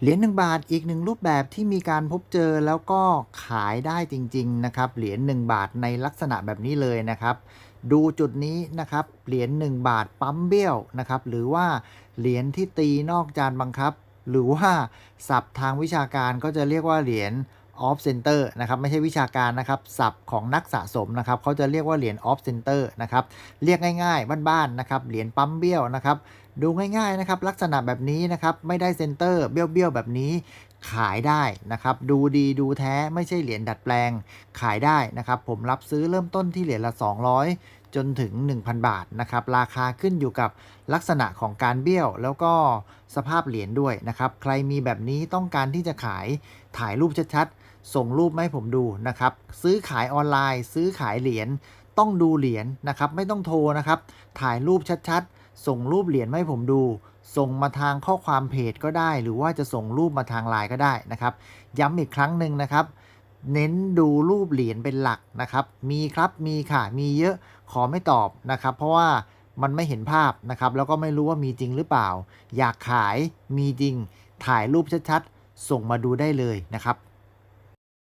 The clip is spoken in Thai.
เหรียญ1บาทอีกหนึ่งรูปแบบที่มีการพบเจอแล้วก็ขายได้จริง ๆ นะครับ เหรียญ1บาทในลักษณะแบบนี้เลยนะครับ ดูจุดนี้นะครับ เหรียญ1บาทปั๊มเบี้ยวนะครับ หรือว่าเหรียญที่ตีนอกจานบังคับ หรือว่าศัพท์ทางวิชาการก็จะเรียกว่าเหรียญ of center นะครับไม่ใช่วิชาการนะครับศัพท์ของนักสะสมนะครับเขาจะเรียกว่าเหรียญ off center นะครับเรียกง่ายๆ บ้านๆนะครับเหรียญปั๊มเบี้ยวนะครับดูง่ายๆนะครับลักษณะแบบนี้นะครับไม่ได้เซนเตอร์เบี้ยวๆแบบนี้ขายได้นะครับ ดูดีดูแท้ไม่ใช่เหรียญดัดแปลง ขายได้นะครับ ผมรับซื้อเริ่มต้นที่เหรียญละ 200 จนถึง 1,000 บาทนะครับ ราคาขึ้นอยู่กับลักษณะของการเบี้ยว แล้วก็สภาพเหรียญด้วยนะครับ ใครมีแบบนี้ต้องการที่จะขายถ่ายรูปชัดๆ ส่งรูปมาให้ผมดูนะครับ ซื้อขายออนไลน์ ซื้อขายเหรียญต้องดูเหรียญนะครับ ไม่ต้องโทรนะครับ ถ่ายรูปชัดๆ ส่งรูปเหรียญมาให้ผมดู ส่งมาทางข้อความเพจก็ได้ หรือว่าจะส่งรูปมาทางไลน์ก็ได้นะครับ ย้ำอีกครั้งหนึ่งนะครับ เน้นดูรูปเหรียญเป็นหลักนะครับ มีครับมีค่ะมีเยอะขอไม่ตอบนะครับ เพราะว่ามันไม่เห็นภาพนะครับ แล้วก็ไม่รู้ว่ามีจริงหรือเปล่า อยากขายมีจริง ถ่ายรูปชัดๆ ส่งมาดูได้เลยนะครับ